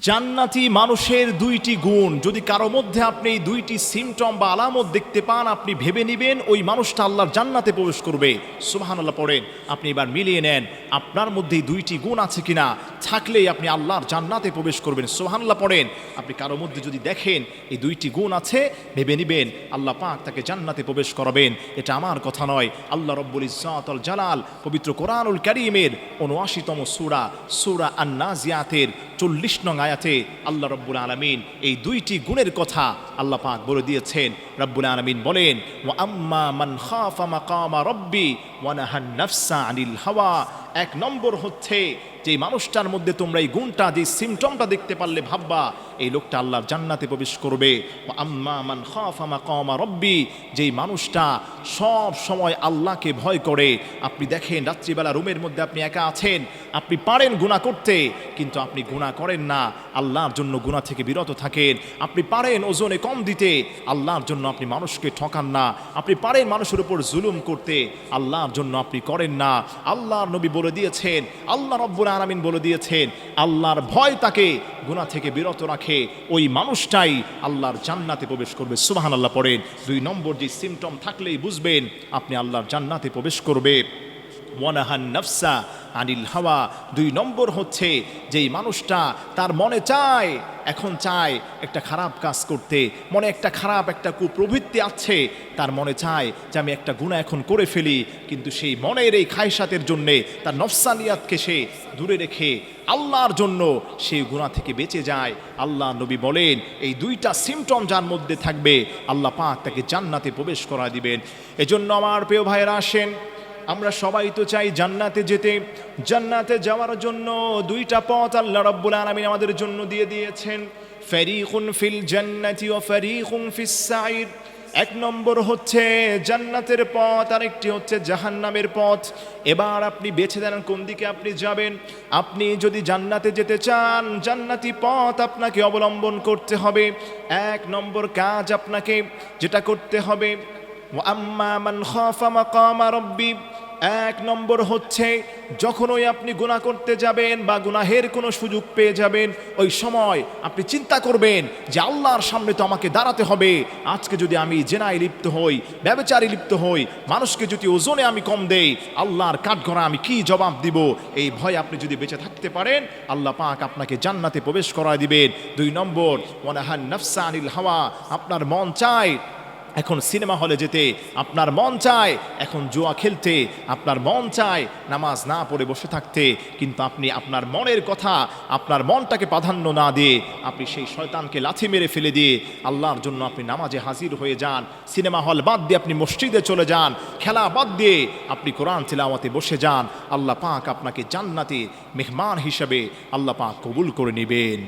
জান্নাতি মানুষের দুইটি গুণ। যদি কারও মধ্যে আপনি এই দুইটি সিমটম বা আলামত দেখতে পান, আপনি ভেবে নেবেন ওই মানুষটা আল্লাহর জান্নাতে প্রবেশ করবে। সুবাহান আল্লাহ পড়েন। আপনি এবার মিলিয়ে নেন, আপনার মধ্যে দুইটি গুণ আছে কিনা? থাকলেই আপনি আল্লাহর জান্নাতে প্রবেশ করবেন। সুবাহান্লাহ পড়েন। আপনি কারও মধ্যে যদি দেখেন এই দুইটি গুণ আছে, ভেবে নেবেন আল্লাহ পাক তাকে জান্নাতে প্রবেশ করাবেন। এটা আমার কথা নয়। আল্লাহ রব্বুল ইসাতল জালাল পবিত্র কোরআনুল করিমের উনআশিতম সুরা সুরা আন্নাজিয়াতের চল্লিশ নং আয়াতে আল্লাহ রব্বুল আলমিন এই দুইটি গুণের কথা আল্লাহ পাক বলে দিয়েছেন। রব্বুল আলমিন বলেন ও আম্মা মান খাফা মাকামা রব্বি ওয়ানাহান নাফসা আনিল হাওয়া। এক নম্বর হচ্ছে যে মানুষটার মধ্যে তোমরা এই গুণটা, যে সিমটমটা দেখতে পারলে ভাববা, এই লোকটা আল্লাহর জান্নাতে প্রবেশ করবে। আম্মা মান মাকামা রব্বি, যেই মানুষটা সব সময় আল্লাহকে ভয় করে। আপনি দেখেন রাত্রিবেলা রুমের মধ্যে আপনি একা আছেন, আপনি পারেন গুণা করতে, কিন্তু আপনি গুণা করেন না। আল্লাহর জন্য গুণা থেকে বিরত থাকেন। আপনি পারেন ওজনে কম দিতে, আল্লাহর জন্য আপনি মানুষকে ঠকান না। আপনি পারেন মানুষের উপর জুলুম করতে, আল্লাহর জন্য আপনি করেন না। আল্লাহর নবী বলে দিয়েছেন, আল্লাহ রব্বুল আলমিন বলে দিয়েছেন, আল্লাহর ভয় তাকে গুণা থেকে বিরত রাখে। ওই মানুষটাই আল্লাহর জান্নাতে প্রবেশ করবে। সুবাহান আল্লাহ পড়েন। দুই নম্বর যে সিমটম থাকলেই বুঝবেন, আপনি আল্লাহর জান্নাতে প্রবেশ করবে। ওয়ানাহান নফসা আনিল হাওয়া। দুই নম্বর হচ্ছে যেই মানুষটা তার মনে চায়, এখন চায় একটা খারাপ কাজ করতে। মনে একটা খারাপ একটা কুপ্রবৃত্তি আছে, তার মনে চায় যে আমি একটা গুণা এখন করে ফেলি, কিন্তু সেই মনের এই খায়সাতের জন্যে তার নফসানিয়াতকে সে দূরে রেখে আল্লাহর জন্য সেই গুণা থেকে বেঁচে যায়। আল্লাহ নবী বলেন, এই দুইটা সিমটম যার মধ্যে থাকবে, আল্লাহ পাক তাকে জান্নাতে প্রবেশ করা দিবেন। এজন্য আমার প্রিয় ভাইয়েরা আসেন আমরা সবাই তো চাই জান্নাতে যেতে। জান্নাতে যাওয়ার জন্য দুইটা পথ আল্লাহ রাব্বুল আলামিন আমাদের জন্য দিয়ে দিয়েছেন। ফারিকুন ফিল জান্নাতি ওয়া ফারিকুন ফিস সাইর এক নম্বর হচ্ছে জান্নাতের পথ, আরেকটি হচ্ছে জাহান্নামের পথ। এবার আপনি বেছে দেন কোন দিকে আপনি যাবেন। আপনি যদি জান্নাতে যেতে চান, জান্নাতি পথ আপনাকে অবলম্বন করতে হবে। এক নম্বর কাজ আপনাকে যেটা করতে হবে। আম্মা মান খাফা মাকামা রব্বি। এক নম্বর হচ্ছে যখন ওই আপনি গুনাহ করতে যাবেন বা গুনাহের কোনো সুযোগ পেয়ে যাবেন, ওই সময় আপনি চিন্তা করবেন যে আল্লাহর সামনে তো আমাকে দাঁড়াতে হবে। আজকে যদি আমি জেনায় লিপ্ত হই, ব্যবচারে লিপ্ত হই, মানুষকে যদি ওজনে আমি কম দেই, আল্লাহর কাঠগড়া আমি কি জবাব দিব? এই ভয় আপনি যদি বেঁচে থাকতে পারেন, আল্লাহ পাক আপনাকে জান্নাতে প্রবেশ করায় দিবেন। দুই নম্বর, ওয়ানাহান নফসা আনিল হাওয়া, আপনার মন চায় এখন সিনেমা হলে যেতে আপনার মন চায়, এখন জুয়া খেলতে আপনার মন চায়, নামাজ না পড়ে বসে থাকতে, কিন্তু আপনি আপনার মনের কথা, আপনার মনটাকে প্রাধান্য না দিয়ে আপনি সেই শয়তানকে লাথি মেরে ফেলে দিয়ে আল্লাহর জন্য আপনি নামাজে হাজির হয়ে যান, সিনেমা হল বাদ দিয়ে আপনি মসজিদে চলে যান, খেলা বাদ দিয়ে আপনি কোরআন তিলাওয়াতে বসে যান, আল্লাহ পাক আপনাকে জান্নাতে মেহমান হিসেবে আল্লাহ পাক কবুল করে নেবেন।